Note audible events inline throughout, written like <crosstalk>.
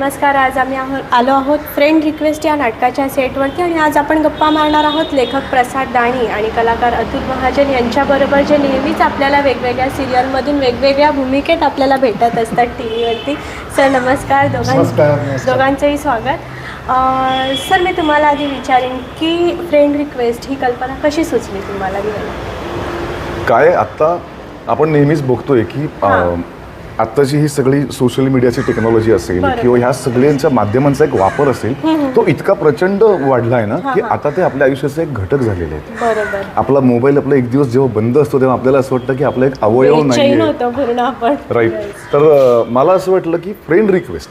नमस्कार आज आम्ही आहो आलो आहोत फ्रेंड रिक्वेस्ट या नाटकाच्या सेटवरती आणि आज आपण गप्पा मारणार आहोत लेखक प्रसाद दाणी आणि कलाकार अतुल महाजन यांच्याबरोबर जे नेहमीच आपल्याला वेगवेगळ्या सिरियलमधून वेगवेगळ्या भूमिकेत आपल्याला भेटत असतात टी व्हीवरती सर नमस्कार. दोघां नमस्कार, नमस्कार. दोघांचंही स्वागत. सर मी तुम्हाला आधी विचारेन की फ्रेंड रिक्वेस्ट ही कल्पना कशी सुचली तुम्हाला? काय आत्ता आपण नेहमीच बघतोय की आत्ताची ही सगळी सोशल मीडियाची टेक्नॉलॉजी असेल. किंवा ह्या सगळ्यांच्या माध्यमांचा एक वापर असेल तो इतका प्रचंड वाढलाय ना हां, की. आता ते आपल्या आयुष्याचे एक घटक झालेले आहेत. आपला मोबाईल आपला एक दिवस जेव्हा बंद असतो तेव्हा आपल्याला असं वाटतं की आपला एक अवयव नाही राईट तर मला असं वाटलं की फ्रेंड रिक्वेस्ट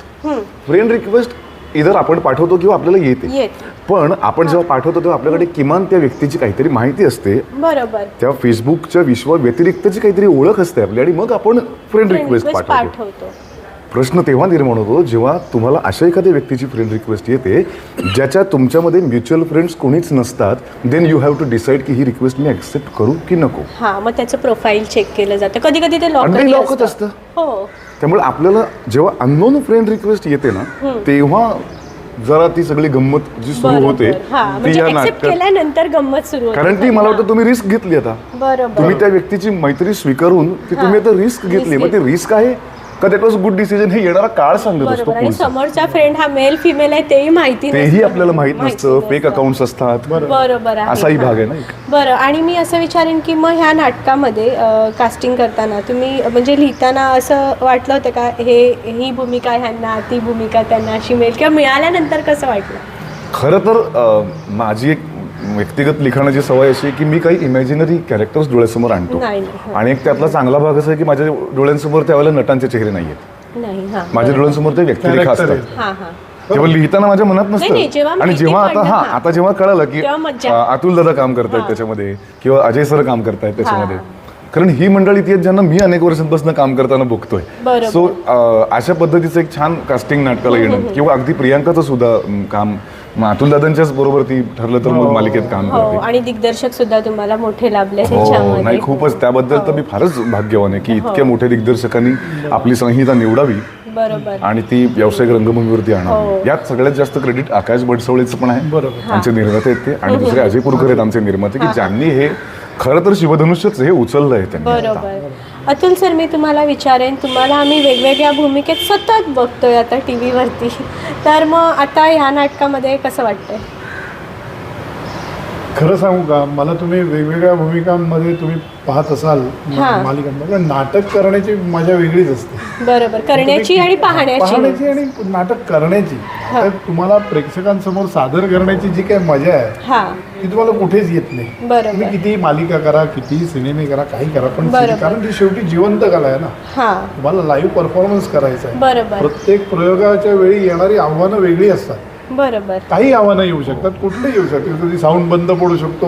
फ्रेंड रिक्वेस्ट इधर आपण पाठवतो किंवा आपल्याला येते. येत. पण आपण जेव्हा पाठवतो तेव्हा आपल्याकडे किमान त्या व्यक्तीची काहीतरी माहिती असते. बरोबर. त्या फेसबुकच्या विश्वा व्यतिरिक्तची काहीतरी ओळख असते आपली आणि मग आपण फ्रेंड रिक्वेस्ट रिक्वेस्ट पाठवतो. पाठवतो. प्रश्न तेव्हा निर्माण होतो जेव्हा तुम्हाला अशा एखाद्या व्यक्तीची फ्रेंड रिक्वेस्ट येते ज्याच्या तुमच्यामध्ये म्युच्युअल फ्रेंड्स कोणीच नसतात then you have to decide की ही रिक्वेस्ट मी ॲक्सेप्ट करू की नको. हा मग त्याचं प्रोफाईल चेक केलं जातं. कधी कधी ते आणि लॉकच असतं. हो. त्यामुळे आपल्याला जेव्हा अननोन फ्रेंड रिक्वेस्ट येते ना तेव्हा जरा ती सगळी गंमत जी सुरू होते ती म्हणजे या नाटकात. केल्यानंतर गंमत सुरू होते. कारण ती मला वाटतं तुम्ही रिस्क घेतली आता. बरोबर. तुम्ही त्या व्यक्तीची मैत्री स्वीकारून ती तुम्ही आता रिस्क घेतली मग ती रिस्क आहे. का दॅट वॉज गुड डिसिजन हे येणारा काळ सांगत असतो बरोबर आणि पुढचा. समोरचा फ्रेंड हा मेल फिमेल आहे तेही माहिती तेही नसतं. आपल्याला माहीत नसतं फेक नसतं. अकाउंट्स असतात बरोबर आहे असाही हा. भाग आहे ना एक. बरं आणि मी असं विचारेन की मग ह्या नाटकामध्ये कास्टिंग करताना तुम्ही म्हणजे लिहिताना असं वाटलं होतं का हे ही भूमिका ह्यांना ती भूमिका त्यांना अशी मिळेल किंवा मिळाल्यानंतर कसं वाटलं खरं तर अं, माझी एक व्यक्तिगत लिखाणाची सवय अशी आहे की मी काही इमॅजिनरी कॅरेक्टर्स डोळ्यासमोर आणतो. नाही, नाही. आणि एक त्यातला चांगला भाग असा आहे की माझ्या डोळ्यांसमोर त्यावेळेला नटांचे चेहरे नाही आहेत नाही हां. माझ्या डोळ्यांसमोर ते व्यक्तिरेखा Character असतात. हां हां. जेव्हा लिहिताना माझ्या मनात नाही, नाही, जेव्हा नसतं आणि माहिती जेव्हा आता पडलं, हा. आता जेव्हा कळालं की तेव्हा मज्जा. अं, अतुल दादा काम करतायत त्याच्यामध्ये किंवा अजय सर काम करतायत त्याच्यामध्ये. कारण ही मंडळी ती आहेत ज्यांना मी अनेक वर्षांपासून काम करताना बघतोय. सो अशा पद्धतीचं एक छान कास्टिंग नाटकाला येणं किंवा अगदी प्रियांकाचं सुद्धा काम अतुल दादांच्याच बरोबर ती ठरलं तर मग मालिकेत काम हो करते. आणि दिग्दर्शक सुद्धा तुम्हाला मोठे लाभले हो नाही खूपच. त्याबद्दल तर मी फारच भाग्यवान आहे की इतक्या मोठ्या दिग्दर्शकांनी आपली संहिता निवडावी बरोबर. आणि ती व्यावसायिक रंगभूमीवरती हो. आणावी यात सगळ्यात जास्त क्रेडिट आकाश बडसवळेचं पण आहे. बरोबर. आमचे निर्माते आहेत ते आणि दुसरे अजय पुरकर आहेत आमचे निर्माते की ज्यांनी हे खरं तर शिवधनुष्यच हे उचललं आहे त्यांनी बरोबर. अतुल सर मी तुम्हाला विचारेन तुम्हाला आम्ही वेगवेगळ्या भूमिकेत सतत बघतोय आता टी व्हीवरती तर मग आता ह्या नाटकामध्ये कसं वाटतंय? खरं सांगू का? मला तुम्ही वेगवेगळ्या भूमिकांमध्ये तुम्ही पाहत असाल हा. मालिकांमध्ये नाटक करण्याची मजा वेगळीच असते. बरोबर. करण्याची आणि पाहण्याची. पाहण्याची आणि नाटक करण्याची. हा. तर तुम्हाला प्रेक्षकांसमोर सादर करण्याची जी काही मजा आहे हा. ती तुम्हाला कुठेच येत नाही. बरोबर. तुम्ही कितीही मालिका करा कितीही सिनेमे करा काही करा पण बरोबर. कारण ती शेवटी जिवंत कला आहे ना. हा. तुम्हाला लाईव्ह परफॉर्मन्स करायचा आहे. बरोबर. प्रत्येक प्रयोगाच्या वेळी येणारी आव्हानं वेगळी असतात. बरोबर काही आव्हानं येऊ शकतात कुठले येऊ शकतात कधी साऊंड बंद पडू शकतो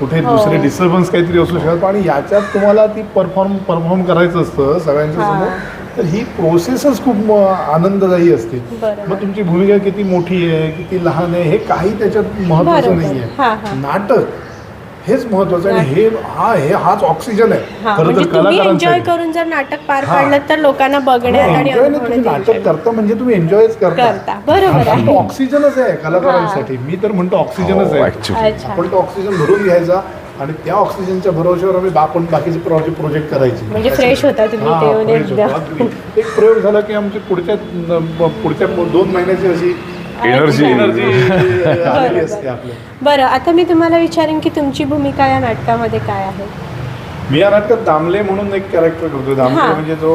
कुठे हो. दुसरे डिस्टर्बन्स काहीतरी असू शकतात आणि याच्यात तुम्हाला ती परफॉर्म परफॉर्म करायचं असतं सगळ्यांच्या हा. समोर तर ही प्रोसेसच खूप आनंददायी असते. मग तुमची भूमिका किती मोठी आहे किती लहान आहे हे काही त्याच्यात महत्वाचं. नाही हा, हा. आहे नाटक हेच महत्वाचं आहे. आणि हे हा हे हाच ऑक्सिजन आहे. हा खरं म्हणजे तर तुम्ही एन्जॉय कलाकारांसाठी करून जर नाटक पार हा. पाडलं तर लोकांना बघण्यात आणि तुम्ही अनुभवण्यात नाटक करता म्हणजे तुम्ही एन्जॉयच करता. करता. बरोबर हा, आहे. ऑक्सिजनच आहे कलाकारांसाठी. मी तर म्हणतो ऑक्सिजनच हो, आहे actually. अच्छा. आपण तो ऑक्सिजन भरून घ्यायचा आणि त्या ऑक्सिजनच्या भरोश्यावर आम्ही आपण बाकीचे प्रोजेक्ट प्रोजेक्ट करायचे. म्हणजे होता तुम्ही हा, ते fresh एकदा होतो. अगदी. एक प्रयोग झाला की आमची पुढच्या न- पुढच्या दोन महिन्याची अशी एनर्जी <laughs> आलेली. असते बरं आता मी तुम्हाला विचारेन की तुमची भूमिका या नाटकामध्ये काय आहे? मी या नाटकात दामले म्हणून एक कॅरेक्टर करतो दामले हा. म्हणजे जो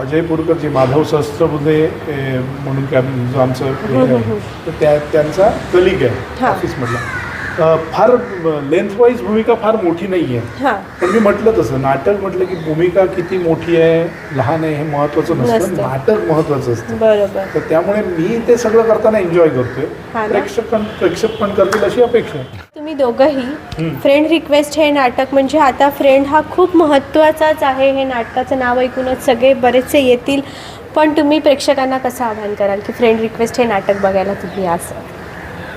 अजय पुरकर जे माधव सहस्त्रबुद्धे ए, म्हणून कॅ- जो आमचं हे आहे, तर त्या त्यांचा कलिग आहे हा. ऑफिसमधला फार लेंथ वाईज भूमिका फार मोठी नाही आहे हां. पण मी म्हटलं तसं नाटक म्हटलं की भूमिका किती मोठी आहे लहान आहे हे महत्वाचं नसतं. नाटक महत्वाचं असतं. तर त्यामुळे मी ते सगळं करताना एन्जॉय करतोय. हा? प्रेक्षक पण प्रेक्षक पण करतील अशी अपेक्षा आहे. तुम्ही दोघंही फ्रेंड रिक्वेस्ट हे नाटक म्हणजे आता फ्रेंड हा खूप महत्त्वाचाच आहे हे नाटकाचं नाव ऐकूनच सगळे बरेचसे येतील. पण तुम्ही प्रेक्षकांना कसं आवाहन कराल की फ्रेंड रिक्वेस्ट हे नाटक बघायला तुम्ही असं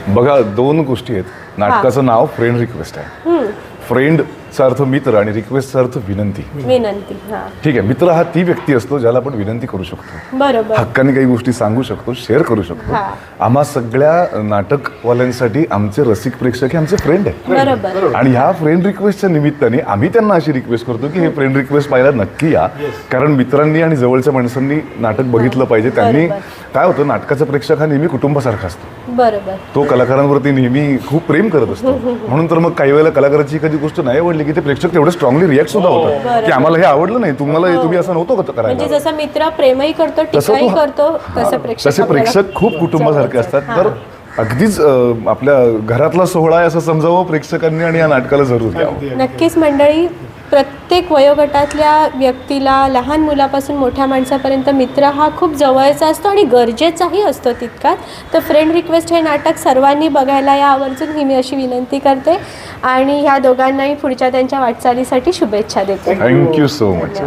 बघा दोन गोष्टी आहेत. नाटकाचं नाव फ्रेंड रिक्वेस्ट आहे. फ्रेंड चा अर्थ मित्र आणि रिक्वेस्टचा अर्थ विनंती. विनंती हां. ठीक आहे मित्र हा ती व्यक्ती असतो ज्याला आपण विनंती करू शकतो. बरोबर. हक्काने काही गोष्टी सांगू शकतो शेअर करू शकतो. हा. आम्हा सगळ्या नाटकवाल्यांसाठी आमचे रसिक प्रेक्षक हे आमचे फ्रेंड आहे बरोबर. आणि ह्या फ्रेंड रिक्वेस्टच्या निमित्ताने आम्ही त्यांना अशी रिक्वेस्ट करतो की हे फ्रेंड रिक्वेस्ट पाहायला नक्की या. कारण मित्रांनी आणि जवळच्या माणसांनी नाटक बघितलं पाहिजे. त्यांनी. काय होतं नाटकाचा प्रेक्षक हा नेहमी कुटुंबासारखा असतो. बरोबर. तो कलाकारांवरती नेहमी खूप प्रेम करत असतो. <laughs> म्हणून तर मग काही वेळेला कलाकाराची एखादी गोष्ट नाही आवडली की ते प्रेक्षक तेवढे स्ट्रॉंगली रिॲक्ट सुद्धा होतात. की आम्हाला हे आवडलं नाही तुम्हाला हे- तुम्ही असं नव्हतं का म्हणजे करायला जसं मित्र प्रेमही करतो तसं टीकाही तो- करतो तसं हा, प्रेक्षक तसे आपल्याला प्रेक्षक खूप कुटुंबासारखे. असतात. हां. तर अगदीच अं, आपल्या घरातला सोहळा आहे असं समजावं प्रेक्षकांनी आणि या नाटकाला जरूर द्यावं नक्कीच मंडळी प्रत्येक वयोगटातल्या व्यक्तीला लहान मुलापासून मोठ्या माणसापर्यंत मित्र हा खूप जवळचा असतो आणि गरजेचाही असतो तितकाच. तर फ्रेंड रिक्वेस्ट हे नाटक सर्वांनी बघायला या आवर्जून ही मी अशी विनंती करते. आणि ह्या दोघांनाही पुढच्या त्यांच्या वाटचालीसाठी शुभेच्छा देते. Thank you so much